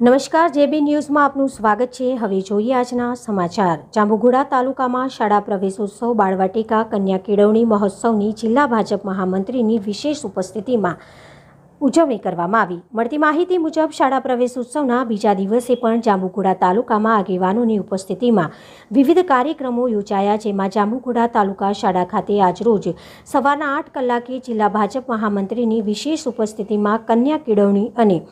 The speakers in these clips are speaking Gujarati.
નમસ્કાર, જેબી ન્યૂઝમાં આપનું સ્વાગત છે. હવે જોઈએ આજના સમાચાર. જાંબુઘોડા તાલુકામાં શાળા પ્રવેશોત્સવ, બાળવાટિકા, કન્યા કેળવણી મહોત્સવની જિલ્લા ભાજપ મહામંત્રીની વિશેષ ઉપસ્થિતિમાં ઉજવણી કરવામાં આવી. મળતી માહિતી મુજબ, શાળા પ્રવેશોત્સવના બીજા દિવસે પણ જાંબુઘોડા તાલુકામાં આગેવાનોની ઉપસ્થિતિમાં વિવિધ કાર્યક્રમો યોજાયા, જેમાં જાંબુઘોડા તાલુકા શાળા ખાતે આજરોજ સવારના આઠ કલાકે જિલ્લા ભાજપ મહામંત્રીની વિશેષ ઉપસ્થિતિમાં કન્યા કેળવણી અને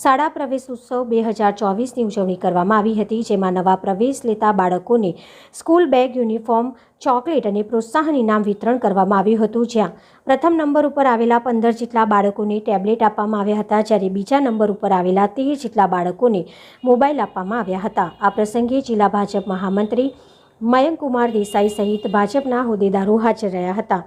શાળા પ્રવેશ ઉત્સવ બે હજાર ચોવીસની ઉજવણી કરવામાં આવી હતી, જેમાં નવા પ્રવેશ લેતા બાળકોને સ્કૂલ બેગ, યુનિફોર્મ, ચોકલેટ અને પ્રોત્સાહન ઇનામ વિતરણ કરવામાં આવ્યું હતું. જ્યાં પ્રથમ નંબર ઉપર આવેલા પંદર જેટલા બાળકોને ટેબ્લેટ આપવામાં આવ્યા હતા, જ્યારે બીજા નંબર ઉપર આવેલા તેર જેટલા બાળકોને મોબાઈલ આપવામાં આવ્યા હતા. આ પ્રસંગે જિલ્લા ભાજપ મહામંત્રી મયંકુમાર દેસાઈ સહિત ભાજપના હોદ્દેદારો હાજર રહ્યા હતા.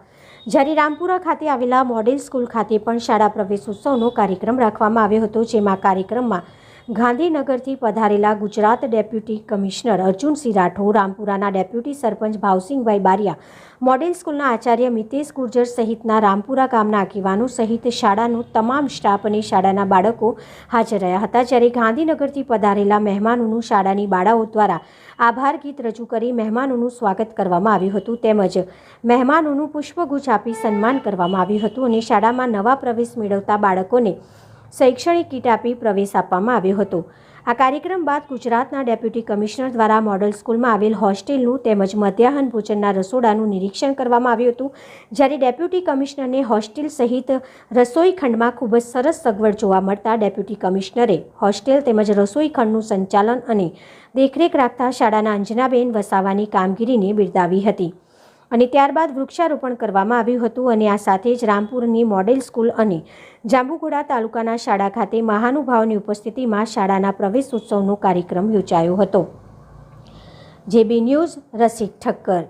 જ્યારે રામપુરા ખાતે આવેલા મોડેલ સ્કૂલ ખાતે પણ શાળા પ્રવેશ ઉત્સવનો કાર્યક્રમ રાખવામાં આવ્યો હતો, જેમાં કાર્યક્રમમાં ગાંધીનગરથી પધારેલા ગુજરાત ડેપ્યુટી કમિશનર અર્જુનસિંહ રાઠોડ, રામપુરાના ડેપ્યુટી સરપંચ ભાવસિંહભાઈ બારિયા, મોડેલ સ્કૂલના આચાર્ય મિતેશ ગુર્જર સહિતના રામપુરા ગામના આગેવાનો સહિત શાળાનો તમામ સ્ટાફ અને શાળાના બાળકો હાજર રહ્યા હતા. જ્યારે ગાંધીનગરથી પધારેલા મહેમાનોનું શાળાની બાળાઓ દ્વારા આભાર ગીત રજૂ કરી મહેમાનોનું સ્વાગત કરવામાં આવ્યું હતું. તેમજ મહેમાનોનું પુષ્પગુચ્છ આપી સન્માન કરવામાં આવ્યું હતું અને શાળામાં નવા પ્રવેશ મેળવતા બાળકોને શૈક્ષણિક કીટ આપી પ્રવેશ આપવામાં આવ્યો હતો. આ કાર્યક્રમ બાદ ગુજરાતના ડેપ્યુટી કમિશનર દ્વારા મોડલ સ્કૂલમાં આવેલ હોસ્ટેલનું તેમજ મધ્યાહન ભોજનના રસોડાનું નિરીક્ષણ કરવામાં આવ્યું હતું. જ્યારે ડેપ્યુટી કમિશનરને હોસ્ટેલ સહિત રસોઈ ખંડમાં ખૂબ જ સરસ સગવડ જોવા મળતા ડેપ્યુટી કમિશનરે હોસ્ટેલ તેમજ રસોઈ ખંડનું સંચાલન અને દેખરેખ રાખતા શાળાના અંજનાબેન વસાવાની કામગીરીને બિરદાવી હતી. અને ત્યારબાદ વૃક્ષારોપણ કરવામાં આવ્યું હતું અને આ સાથે જ રામપુરની મોડેલ સ્કૂલ અને જાંબુઘોડા તાલુકાના શાળા ખાતે મહાનુભાવની ઉપસ્થિતિમાં શાળાના પ્રવેશ ઉત્સવનો કાર્યક્રમ યોજાયો હતો. JB news Rasik Thakkar.